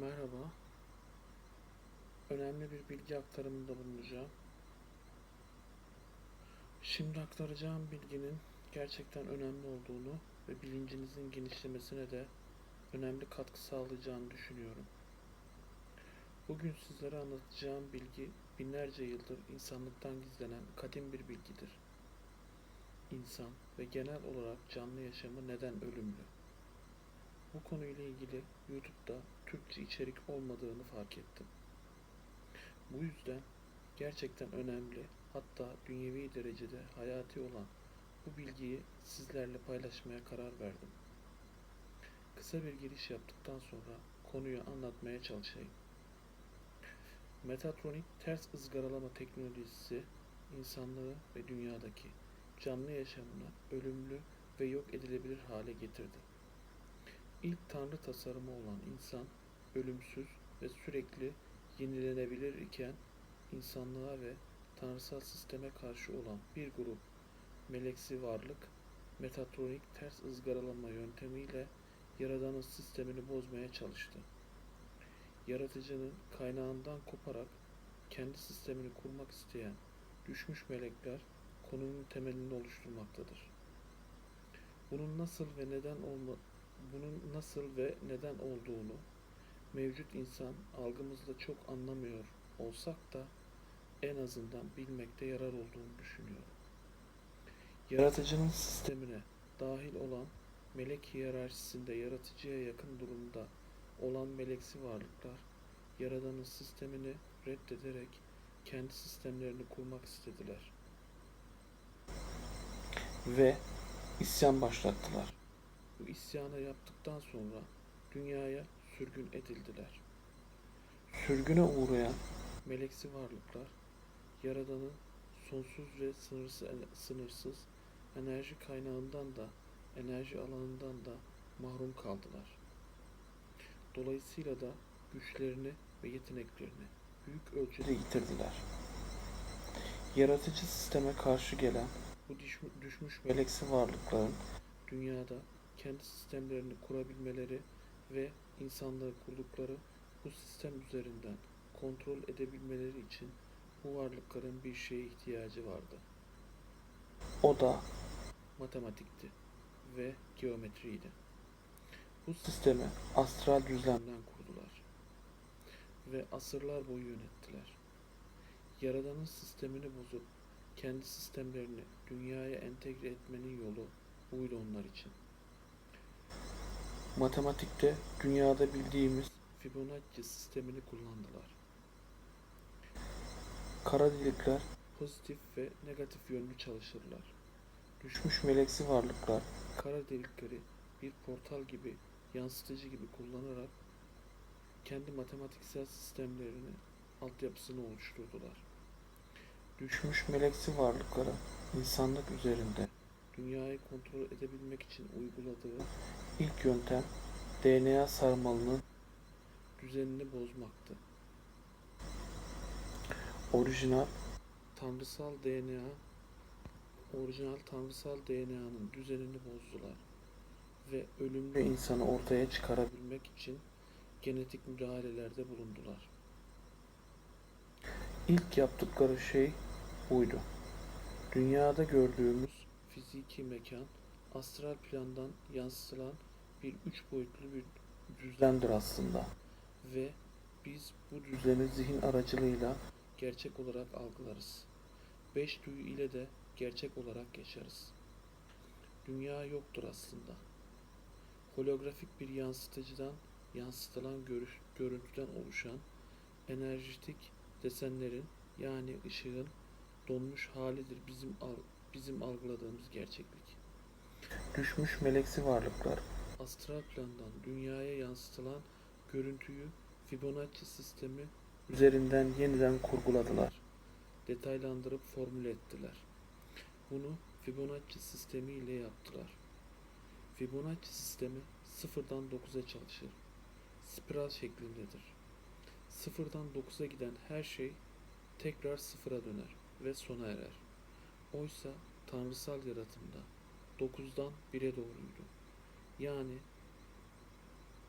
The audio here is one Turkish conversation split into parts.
Merhaba. Önemli bir bilgi aktarımında bulunacağım. Şimdi aktaracağım bilginin gerçekten önemli olduğunu ve bilincinizin genişlemesine de önemli katkı sağlayacağını düşünüyorum. Bugün sizlere anlatacağım bilgi binlerce yıldır insanlıktan gizlenen kadim bir bilgidir. İnsan ve genel olarak canlı yaşamı neden ölümlü? Bu konuyla ilgili YouTube'da Türkçe içerik olmadığını fark ettim. Bu yüzden gerçekten önemli, hatta dünyevi derecede hayati olan bu bilgiyi sizlerle paylaşmaya karar verdim. Kısa bir giriş yaptıktan sonra konuyu anlatmaya çalışayım. Metatronik ters ızgaralama teknolojisi insanlığı ve dünyadaki canlı yaşamını ölümlü ve yok edilebilir hale getirdi. İlk tanrı tasarımı olan insan ölümsüz ve sürekli yenilenebilir iken insanlığa ve tanrısal sisteme karşı olan bir grup meleksi varlık metatronik ters ızgaralama yöntemiyle yaradanın sistemini bozmaya çalıştı. Yaratıcının kaynağından koparak kendi sistemini kurmak isteyen düşmüş melekler konunun temelini oluşturmaktadır. Bunun nasıl ve neden olma, bunun nasıl ve neden olduğunu mevcut insan algımızda çok anlamıyor olsak da en azından bilmekte yarar olduğunu düşünüyorum. Yaratıcının sistemine dahil olan melek hiyerarşisinde yaratıcıya yakın durumda olan meleksi varlıklar yaradanın sistemini reddederek kendi sistemlerini kurmak istediler. Ve isyan başlattılar. Bu isyanı yaptıktan sonra dünyaya sürgün edildiler. Sürgüne uğrayan meleksi varlıklar Yaradan'ın sonsuz ve sınırsız, sınırsız enerji kaynağından da enerji alanından da mahrum kaldılar. Dolayısıyla da güçlerini ve yeteneklerini büyük ölçüde yitirdiler. Yaratıcı sisteme karşı gelen bu düşmüş, düşmüş meleksi varlıkların dünyada kendi sistemlerini kurabilmeleri ve insanlığı kurdukları bu sistem üzerinden kontrol edebilmeleri için bu varlıkların bir şeye ihtiyacı vardı. O da matematikti ve geometriydi. Bu sistemi astral düzlemden kurdular ve asırlar boyu yönettiler. Yaradanın sistemini bozup kendi sistemlerini dünyaya entegre etmenin yolu buydu onlar için. Matematikte dünyada bildiğimiz Fibonacci sistemini kullandılar. Kara delikler pozitif ve negatif yönlü çalışırlar. Düşmüş meleksi varlıklar kara delikleri bir portal gibi, yansıtıcı gibi kullanarak kendi matematiksel sistemlerini, altyapısını oluşturdular. Düşmüş meleksi varlıklara insanlık üzerinde dünyayı kontrol edebilmek için uyguladığı ilk yöntem DNA sarmalının düzenini bozmaktı. Orijinal tanrısal DNA orijinal tanrısal DNA'nın düzenini bozdular ve ölümlü insanı ortaya çıkarabilmek için genetik müdahalelerde bulundular. İlk yaptıkları şey buydu. Dünyada gördüğümüz fiziki mekan astral plandan yansıtılan bir üç boyutlu bir düzlemdir aslında ve biz bu düzlemi zihin aracılığıyla gerçek olarak algılarız. Beş duyu ile de gerçek olarak yaşarız. Dünya yoktur aslında. Holografik bir yansıtıcıdan yansıtılan görüş, görüntüden oluşan enerjitik desenlerin yani ışığın donmuş halidir bizim bizim algıladığımız gerçeklik. Düşmüş meleksi varlıklar astral plandan dünyaya yansıtılan görüntüyü Fibonacci sistemi üzerinden yeniden kurguladılar. Detaylandırıp formüle ettiler. Bunu Fibonacci sistemi ile yaptılar. Fibonacci sistemi sıfırdan 9'a çalışır. Spiral şeklindedir. Sıfırdan 9'a giden her şey tekrar sıfıra döner ve sona erer. Oysa tanrısal yaratımda 9'dan 1'e doğruydu. Yani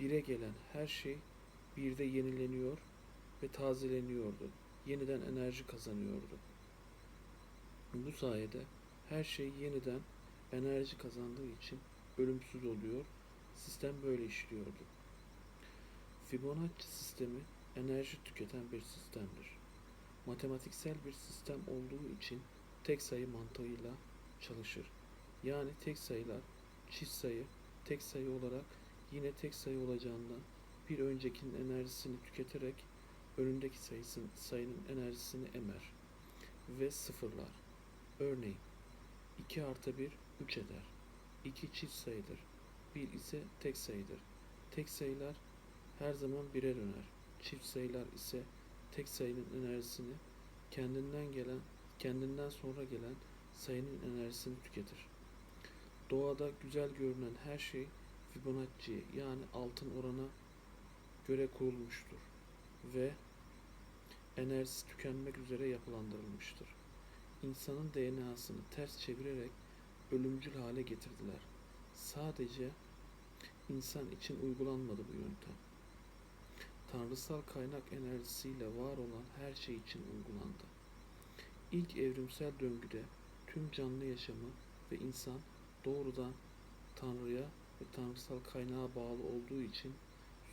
1'e gelen her şey birde yenileniyor ve tazeleniyordu. Yeniden enerji kazanıyordu. Bu sayede her şey yeniden enerji kazandığı için ölümsüz oluyor. Sistem böyle işliyordu. Fibonacci sistemi enerji tüketen bir sistemdir. Matematiksel bir sistem olduğu için tek sayı mantığıyla çalışır. Yani tek sayılar çift sayı tek sayı olarak yine tek sayı olacağından bir öncekinin enerjisini tüketerek önündeki sayısın, sayının enerjisini emer ve sıfırlar. Örneğin 2 artı 1 3 eder. 2 çift sayıdır. 1 ise tek sayıdır. Tek sayılar her zaman bire döner. Çift sayılar ise tek sayının enerjisini kendinden gelen, kendinden sonra gelen sayının enerjisini tüketir. Doğada güzel görünen her şey Fibonacci yani altın orana göre kurulmuştur ve enerjisi tükenmek üzere yapılandırılmıştır. İnsanın DNA'sını ters çevirerek ölümcül hale getirdiler. Sadece insan için uygulanmadı bu yöntem. Tanrısal kaynak enerjisiyle var olan her şey için uygulandı. İlk evrimsel döngüde tüm canlı yaşamı ve insan doğrudan Tanrı'ya ve tanrısal kaynağa bağlı olduğu için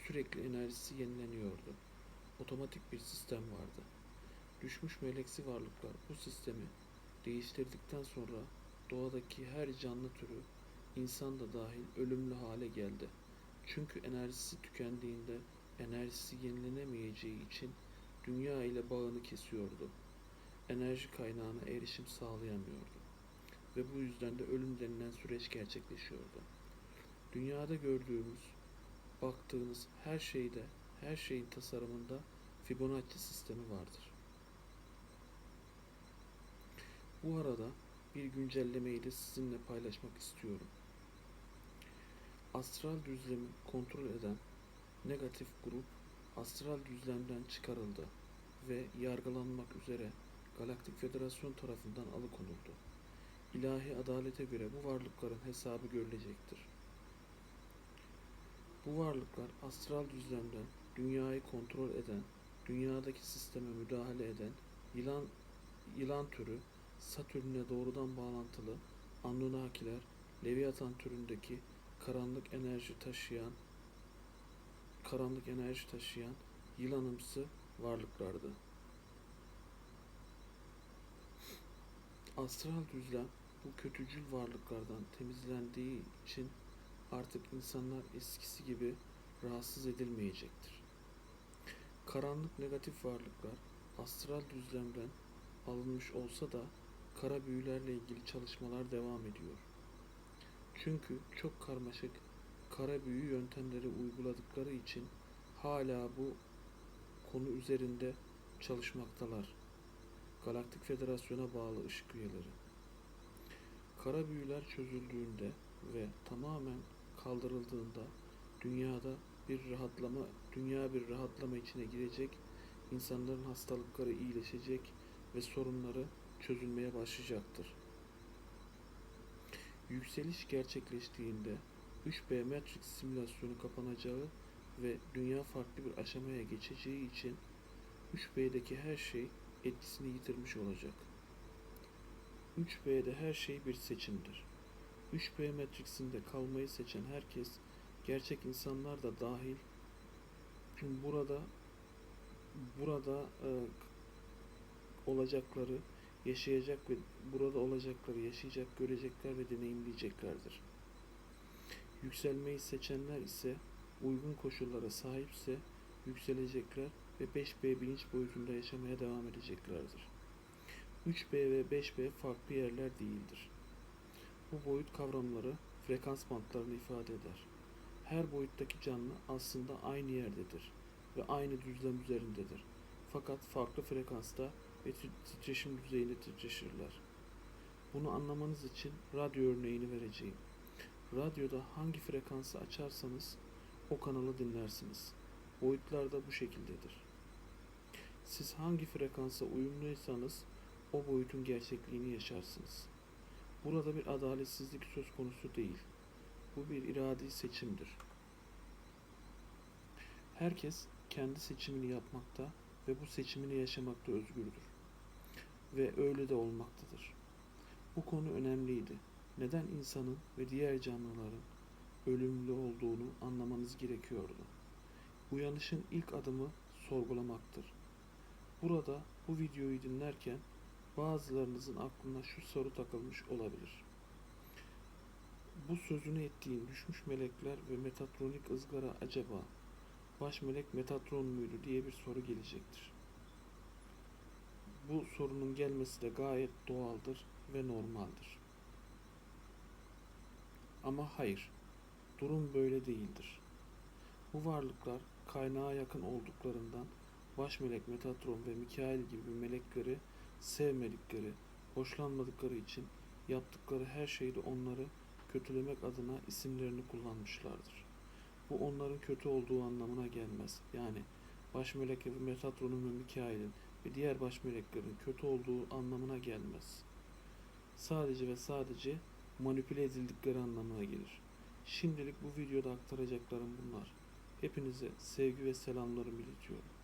sürekli enerjisi yenileniyordu. Otomatik bir sistem vardı. Düşmüş meleksi varlıklar bu sistemi değiştirdikten sonra doğadaki her canlı türü, insan da dahil ölümlü hale geldi. Çünkü enerjisi tükendiğinde enerjisi yenilenemeyeceği için dünya ile bağını kesiyordu. Enerji kaynağına erişim sağlayamıyordu. Ve bu yüzden de ölüm denilen süreç gerçekleşiyordu. Dünyada gördüğümüz, baktığınız her şeyde, her şeyin tasarımında Fibonacci sistemi vardır. Bu arada bir güncellemeyi de sizinle paylaşmak istiyorum. Astral düzlemi kontrol eden negatif grup astral düzlemden çıkarıldı ve yargılanmak üzere Galaktik Federasyon tarafından alıkonuldu. İlahi adalete göre bu varlıkların hesabı görülecektir. Bu varlıklar astral düzlemden dünyayı kontrol eden, dünyadaki sisteme müdahale eden yılan yılan türü Satürn'e doğrudan bağlantılı Anunnakiler, Leviathan türündeki karanlık enerji taşıyan karanlık enerji taşıyan yılanımsı varlıklardı. Astral düzlem bu kötücül varlıklardan temizlendiği için artık insanlar eskisi gibi rahatsız edilmeyecektir. Karanlık negatif varlıklar astral düzlemden alınmış olsa da kara büyülerle ilgili çalışmalar devam ediyor. Çünkü çok karmaşık kara büyü yöntemleri uyguladıkları için hala bu konu üzerinde çalışmaktalar. Galaktik Federasyon'a bağlı ışık üyeleri. Kara büyüler çözüldüğünde ve tamamen kaldırıldığında dünyada bir rahatlama, dünya bir rahatlama içine girecek, insanların hastalıkları iyileşecek ve sorunları çözülmeye başlayacaktır. Yükseliş gerçekleştiğinde 3B Matrix simülasyonu kapanacağı ve dünya farklı bir aşamaya geçeceği için 3B'deki her şey etkisini yitirmiş olacak. 3B'de her şey bir seçimdir. 3B Matrix'inde kalmayı seçen herkes, gerçek insanlar da dahil burada burada e, olacakları yaşayacak ve burada olacakları yaşayacak, görecekler ve deneyimleyeceklerdir. Yükselmeyi seçenler ise uygun koşullara sahipse yükselecekler ve 5B bilinç boyutunda yaşamaya devam edeceklerdir. 3B ve 5B farklı yerler değildir. Bu boyut kavramları frekans bantlarını ifade eder. Her boyuttaki canlı aslında aynı yerdedir ve aynı düzlem üzerindedir. Fakat farklı frekansta ve titreşim düzeyinde titreşirler. Bunu anlamanız için radyo örneğini vereceğim. Radyoda hangi frekansı açarsanız o kanalı dinlersiniz. Boyutlar da bu şekildedir. Siz hangi frekansa uyumluysanız o boyutun gerçekliğini yaşarsınız. Burada bir adaletsizlik söz konusu değil. Bu bir iradi seçimdir. Herkes kendi seçimini yapmakta ve bu seçimini yaşamakta özgürdür. Ve öyle de olmaktadır. Bu konu önemliydi. Neden insanın ve diğer canlıların ölümlü olduğunu anlamanız gerekiyordu. Uyanışın ilk adımı sorgulamaktır. Burada bu videoyu dinlerken bazılarınızın aklına şu soru takılmış olabilir. Bu sözünü ettiğin düşmüş melekler ve metatronik ızgara acaba baş melek Metatron muydu diye bir soru gelecektir. Bu sorunun gelmesi de gayet doğaldır ve normaldir. Ama hayır, durum böyle değildir. Bu varlıklar kaynağa yakın olduklarından baş melek Metatron ve Mikail gibi melekleri sevmedikleri, hoşlanmadıkları için yaptıkları her şeyde onları kötülemek adına isimlerini kullanmışlardır. Bu onların kötü olduğu anlamına gelmez. Yani baş melek Metatron'un ve Mikail'in ve diğer baş meleklerin kötü olduğu anlamına gelmez. Sadece ve sadece manipüle edildikleri anlamına gelir. Şimdilik bu videoda aktaracaklarım bunlar. Hepinize sevgi ve selamlarımı iletiyorum.